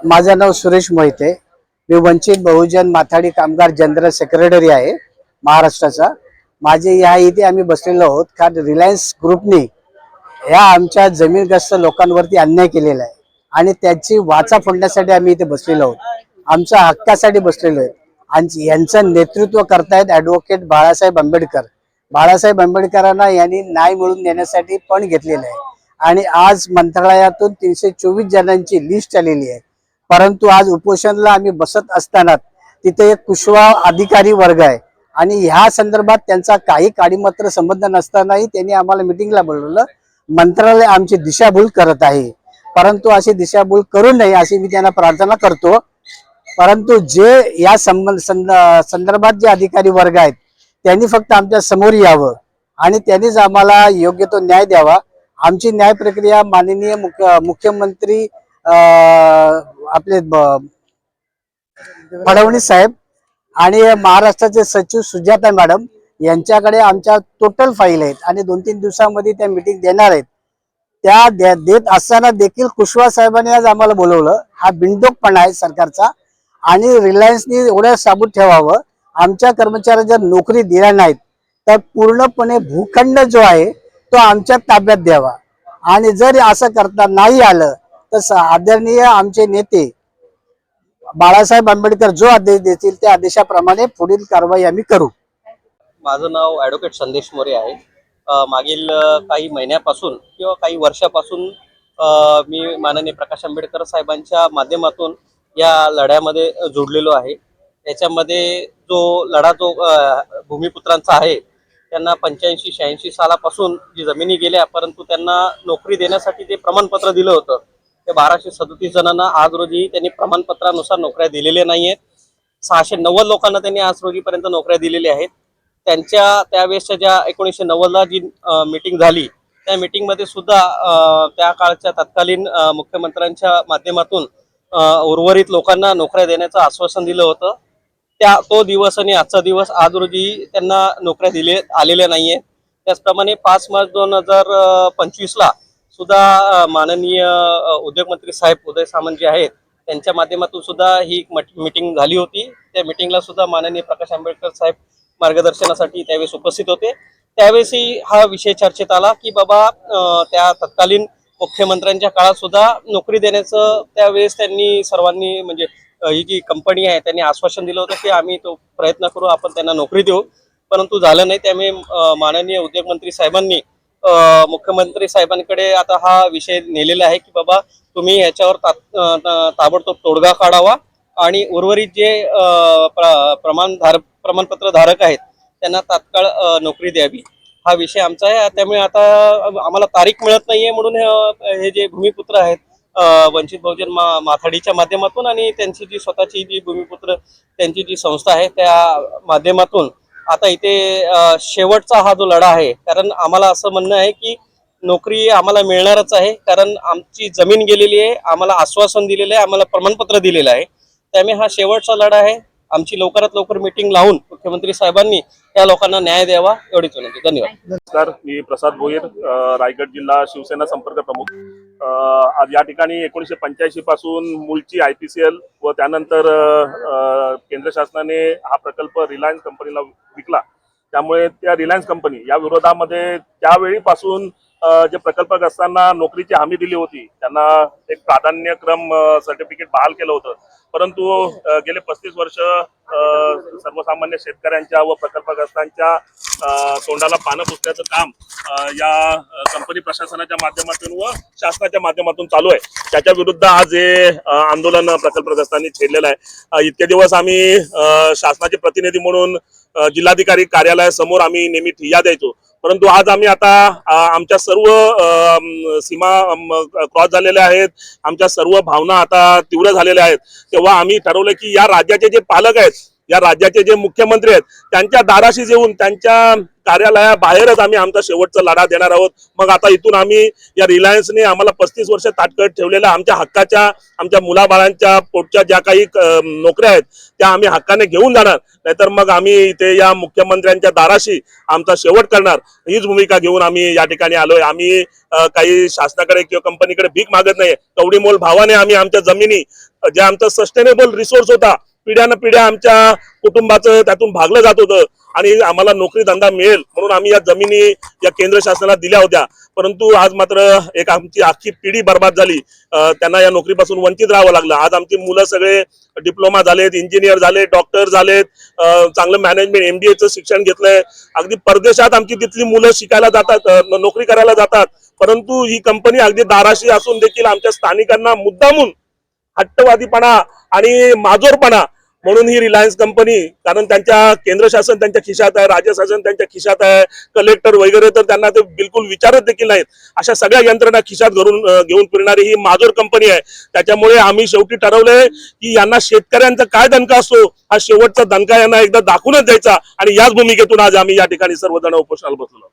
माझं नाव सुरेश मोहिते. मी वंचित बहुजन माथाडी कामगार general secretary आहे महाराष्ट्राचा. माझे या इथे आम्ही बसलेलो आहोत कारण रिलायन्स ग्रुपने ह्या आमच्या जमीनग्रस्त लोकांवरती अन्याय केलेला आहे आणि त्याची वाचा फोडण्यासाठी आम्ही इथे बसलेलो आहोत. आमच्या हक्कासाठी बसलेलो आहे. आणि यांचं नेतृत्व करतायत ॲडव्होकेट बाळासाहेब आंबेडकर. बाळासाहेब आंबेडकरांना यांनी न्याय मिळवून देण्यासाठी पण घेतलेलं आहे. आणि आज मंत्रालयातून तीनशे चोवीस जणांची लिस्ट आलेली आहे. परंतु आज उपोषणला आम्ही बसत असताना तिथे एक कुशवा अधिकारी वर्ग आहे. आणि ह्या संदर्भात त्यांचा काही काडीमात्र संबंध नसतानाही त्यांनी आम्हाला मिटिंगला बोलवलं. मंत्रालय आमची दिशाभूल करत आहे. परंतु अशी दिशाभूल करू नये अशी मी त्यांना प्रार्थना करतो. परंतु जे या संबंध संदर्भात जे अधिकारी वर्ग आहेत त्यांनी फक्त आमच्यासमोर यावं. आणि त्यांनीच आम्हाला योग्य तो न्याय द्यावा. आमची न्याय प्रक्रिया माननीय मुख्यमंत्री आपले ब- फडणवीस साहेब आणि महाराष्ट्राचे सचिव सुजाता मॅडम यांच्याकडे आमच्या टोटल फाईल आहेत आणि दोन तीन दिवसामध्ये त्या मिटिंग देणार आहेत. त्या देत असताना देखील कुशवा साहेबांनी आज आम्हाला बोलवलं. हा बिनडोकपणा आहे सरकारचा आणि रिलायन्सनी एवढं साबूत ठेवावं. आमच्या कर्मचाऱ्यांना जर नोकरी दिल्या नाहीत तर पूर्णपणे भूखंड जो आहे तो आमच्या ताब्यात द्यावा. आणि जर असं करता नाही आलं तर आदरणीय आमचे नेते बाळासाहेब आंबेडकर जो आदेश देतील त्या आदेशाप्रमाणे पुढील कारवाई आम्ही करू. माझं नाव ॲडव्होकेट संदेश मोरे आहे. मागील काही महिन्यापासून किंवा काही वर्षापासून मी माननीय प्रकाश आंबेडकर साहेबांच्या माध्यमातून या लढ्यामध्ये जोडलेलो आहे. याच्यामध्ये जो लढा जो भूमिपुत्रांचा आहे त्यांना पंच्याऐंशी शहाऐंशी सालापासून जी जमिनी गेल्या परंतु त्यांना नोकरी देण्यासाठी ते प्रमाणपत्र दिलं होतं ते बाराशे सदतीस जणांना आज रोजी त्यांनी प्रमाणपत्रानुसार नोकऱ्या दिलेल्या नाही आहेत सहाशे नव्वद लोकांना त्यांनी आज रोजीपर्यंत नोकऱ्या दिलेल्या आहेत. त्यांच्या त्यावेळेसच्या ज्या एकोणीसशे नव्वदला जी मीटिंग झाली त्या मीटिंगमध्ये सुद्धा त्या काळच्या तत्कालीन मुख्यमंत्र्यांच्या माध्यमातून उर्वरित लोकांना नोकऱ्या देण्याचं आश्वासन दिलं होतं. त्या तो दिवस आणि आजचा दिवस आज रोजी त्यांना नोकऱ्या दिले आलेल्या नाहीये त्याचप्रमाणे पाच मार्च दोन हजार पंचवीसला सुद्धा माननीय उद्योगमंत्री साहेब उदय सामंत जे आहेत त्यांच्या माध्यमातून सुद्धा ही मीटिंग झाली होती. त्या मीटिंगला सुद्धा माननीय प्रकाश आंबेडकर साहेब मार्गदर्शनासाठी त्यावेळेस उपस्थित होते. त्यावेळेसही हा विषय चर्चेत आला की बाबा त्या तत्कालीन मुख्यमंत्र्यांच्या काळात सुद्धा नोकरी देण्याचं त्यावेळेस त्यांनी सर्वांनी म्हणजे ही जी कंपनी आहे त्यांनी आश्वासन दिलं होतं की आम्ही तो प्रयत्न करू आपण त्यांना नोकरी देऊ. परंतु झालं नाही. त्यामुळे माननीय उद्योगमंत्री साहेबांनी मुख्यमंत्री साहेबांकडे आता हा विषय नेलेला आहे की बाबा तुम्ही याच्यावर तात- ता- ताबडतोब तोडगा काढावा आणि उर्वरित जे प्रमाणधार प्रमाण धार प्रमाणपत्र धारक आहेत त्यांना तात्काळ नोकरी द्यावी. हा विषय आमचा आहे. त्यामुळे आता आम्हाला तारीख मिळत नाहीये म्हणून हे जे भूमिपुत्र आहेत वंचित बहुजन मा माथाडीच्या माध्यमातून आणि त्यांची जी स्वतःची जी भूमिपुत्र त्यांची जी संस्था आहे त्या माध्यमातून आता इथे शेवटचा हा जो लढा आहे कारण आम्हाला असं म्हणणं आहे की नोकरी आम्हाला मिळणारच आहे कारण आमची जमीन गेलेली आहे आम्हाला आश्वासन दिलेलं आहे आम्हाला प्रमाणपत्र दिलेलं आहे. त्यामुळे हा शेवटचा लढा आहे. आमची लवकरात लवकर मीटिंग लावून मुख्यमंत्री साहेबांनी त्या लोकांना न्याय द्यावा एवढीच विनंती. धन्यवाद. नमस्कार मी प्रसाद भोईर रायगड जिल्हा शिवसेना संपर्क प्रमुख. आज या ठिकाणी एकोणीसशे पंच्याऐंशी पासून मूळची आय पी सी एल व त्यानंतर अ, केंद्र शासनाने हा प्रकल्प रिलायन्स कंपनीला विकला. त्यामुळे त्या रिलायन्स कंपनी या विरोधामध्ये त्यावेळीपासून जे प्रकल्पग्रस्तांना नोकरीची हमी दिली होती त्यांना एक प्राधान्यक्रम सर्टिफिकेट बहाल केलं होतं. परंतु गेले पस्तीस वर्ष सर्वसामान्य शेतकऱ्यांच्या व प्रकल्पग्रस्तांच्या तोंडाला पानं पुसण्याचं काम या कंपनी प्रशासनाच्या माध्यमातून व शासनाच्या माध्यमातून चालू आहे. त्याच्या विरुद्ध आज हे आंदोलन प्रकल्पग्रस्तांनी छेडलेलं आहे. इतके दिवस आम्ही अ, शासनाचे प्रतिनिधी म्हणून जिल्हाधिकारी कार्यालयासमोर आम्ही नेहमी ठिय्या द्यायचो. परंतु आज आम्ही आता आमच्या सर्व अ, सीमा क्रॉस झालेल्या आहेत. आमच्या सर्व भावना आता तीव्र झालेल्या आहेत. तेव्हा आम्ही ठरवलं की या राज्याचे जे पालक आहेत या राज्याचे जे मुख्यमंत्री आहेत त्यांच्या दाराशी येऊन त्यांच्या कार्यालयाबाहेरच आम्ही आमचा शेवटचा लढा देणार आहोत. मग आता इथून आम्ही या रिलायन्सने आम्हाला पस्तीस वर्ष ताटकळत ठेवलेल्या आमच्या हक्काच्या आमच्या मुलाबाळांच्या पोटच्या ज्या काही नोकऱ्या आहेत त्या आम्ही हक्काने घेऊन जाणार. नाहीतर मग आम्ही इथे या मुख्यमंत्र्यांच्या दाराशी आमचा शेवट करणार. हीच भूमिका घेऊन आम्ही या ठिकाणी आलोय. आम्ही काही शासनाकडे किंवा कंपनीकडे भीक मागत नाही कवडी मोल भावाने आम्ही आमच्या जमिनी जे आमचा सस्टेनेबल रिसोर्स होता पिढ्यानं पिढ्या आमच्या कुटुंबाचं त्यातून भागलं जात होतं. आणि आम्हाला नोकरी धंदा मिळेल म्हणून आम्ही या जमिनी या केंद्र शासनाला दिल्या होत्या. परंतु आज मात्र एक आमची अख्खी पिढी बर्बाद झाली. त्यांना या नोकरीपासून वंचित राहावं लागलं. आज आमची मुलं सगळे डिप्लोमा झालेत इंजिनियर झाले डॉक्टर झालेत चांगलं मॅनेजमेंट एमबीएचं शिक्षण घेतलंय. अगदी परदेशात आमची तिथली मुलं शिकायला जातात नोकरी करायला जातात. परंतु ही कंपनी अगदी दाराशी असून देखील आमच्या स्थानिकांना मुद्दामून हट्टवादीपणा आणि माजोरपणा म्हणून ही रिलायन्स कंपनी कारण त्यांच्या केंद्र शासन त्यांच्या खिशात आहे राज्य शासन त्यांच्या खिशात आहे कलेक्टर वगैरे तर त्यांना ते बिलकुल विचारत देखील नाहीत. अशा सगळ्या यंत्रणा खिशात घरून घेऊन फिरणारी ही माजोर कंपनी आहे. त्याच्यामुळे आम्ही शेवटी ठरवलंय की यांना शेतकऱ्यांचा काय दणका असतो हा शेवटचा दणका यांना एकदा दाखवूनच द्यायचा. आणि याच भूमिकेतून आज आम्ही या ठिकाणी सर्वजण उपोषणाला बसलो